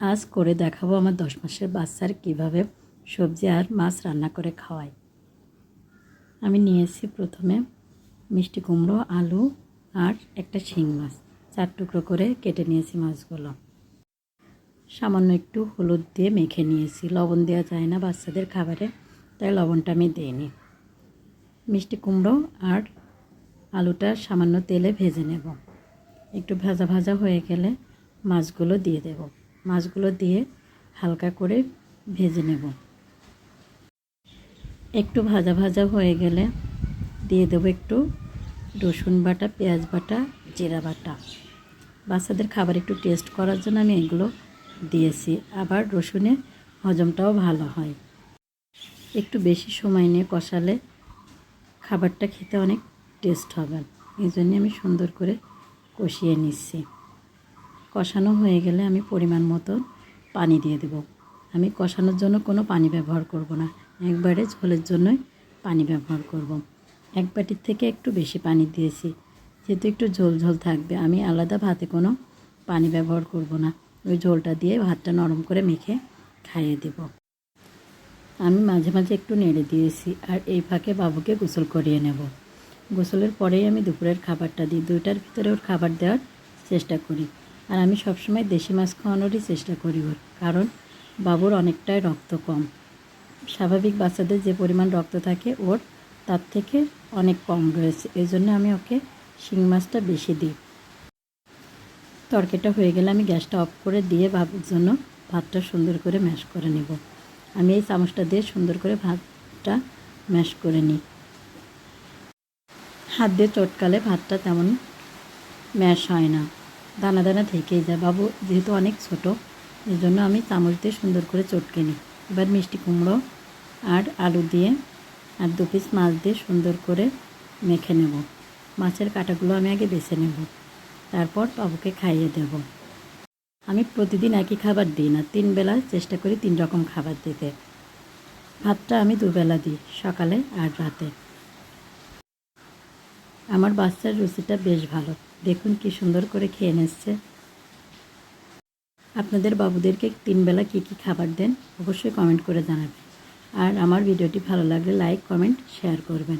আজ করে দেখাবো আমার দশ মাসের বাচ্চার কীভাবে সবজি আর মাছ রান্না করে খাওয়াই আমি নিয়েছি প্রথমে মিষ্টি কুমড়ো, আলু আর একটা শিং মাছ। চার টুকরো করে কেটে নিয়েছি মাছগুলো। সামান্য একটু হলুদ দিয়ে মেখে নিয়েছি। লবণ দেওয়া যায় না বাচ্চাদের খাবারে, তাই লবণটা আমি দিইনি। মিষ্টি কুমড়ো আর আলুটা সামান্য তেলে ভেজে নেব। একটু ভাজা ভাজা হয়ে গেলে মাছগুলো দিয়ে দেব। মাছগুলো দিয়ে হালকা করে ভেজে নেব। একটু ভাজা ভাজা হয়ে গেলে দিয়ে দেবো একটু রসুন বাটা, পেঁয়াজ বাটা, জিরা বাটা। বাচ্চাদের খাবার একটু টেস্ট করার জন্য আমি এগুলো দিয়েছি। আবার রসুনে হজমটাও ভালো হয়। একটু বেশি সময় নিয়ে কষালে খাবারটা খেতে অনেক টেস্ট হবে। এই জন্যে আমি সুন্দর করে কষিয়ে নিচ্ছি। কষানো হয়ে গেলে আমি পরিমাণ মতো পানি দিয়ে দেব। আমি কষানোর জন্য কোনো পানি ব্যবহার করব না। একবারে ঝোলের জন্যই পানি ব্যবহার করব। এক বাটির থেকে একটু বেশি পানি দিয়েছি। যেহেতু একটু ঝোল ঝোল থাকবে, আমি আলাদা ভাতে কোনো পানি ব্যবহার করব না। ওই ঝোলটা দিয়ে ভাতটা নরম করে মেখে খাইয়ে দেব। আমি মাঝে মাঝে একটু নেড়ে দিয়েছি আর এই ফাঁকে বাবুকে গোসল করিয়ে নেব। গোসলের পরেই আমি দুপুরের খাবারটা দিই। দুইটার ভিতরে ওর খাবার দেওয়ার চেষ্টা করি। আর আমি সবসময় দেশি মাছ খাওয়ানোরই চেষ্টা করি ওর, কারণ বাবুর অনেকটাই রক্ত কম। স্বাভাবিক বাচ্চাদের যে পরিমাণ রক্ত থাকে ওর, তার থেকে অনেক কম রয়েছে। এই জন্য আমি ওকে শিং মাছটা বেশি দিই। তরকারিটা হয়ে গেলে আমি গ্যাসটা অফ করে দিয়ে বাবুর জন্য ভাতটা সুন্দর করে ম্যাশ করে নেব। আমি এই চামচটা দিয়ে সুন্দর করে ভাতটা ম্যাশ করে নিই। হাত দিয়ে চটকালে ভাতটা তেমন ম্যাশ হয় না। দানা দানা থেকেই যায়। বাবু যেহেতু অনেক ছোট এই জন্য আমি চামচ দিয়ে সুন্দর করে চটকে নিই। এবার মিষ্টি কুমড়ো আর আলু দিয়ে আর দু পিস মাছ দিয়ে সুন্দর করে মেখে নেব। মাছের কাঁটাগুলো আমি আগে বেছে নেব। তারপর বাবুকে খাইয়ে দেব। আমি প্রতিদিন একই খাবার দিই না, তিন বেলা চেষ্টা করি তিন রকম খাবার দিতে। ভাতটা আমি দুবেলা দিই, সকালে আর রাতে। আমার বাচ্চার রুচিটা বেশ ভালো। দেখুন কি সুন্দর করে খেয়ে নিচ্ছে। আপনাদের বাবুদেরকে তিনবেলা কি কি খাবার দেন, অবশ্যই কমেন্ট করে জানাবেন। আর আমার ভিডিওটি ভালো লাগলে লাইক, কমেন্ট, শেয়ার করবেন।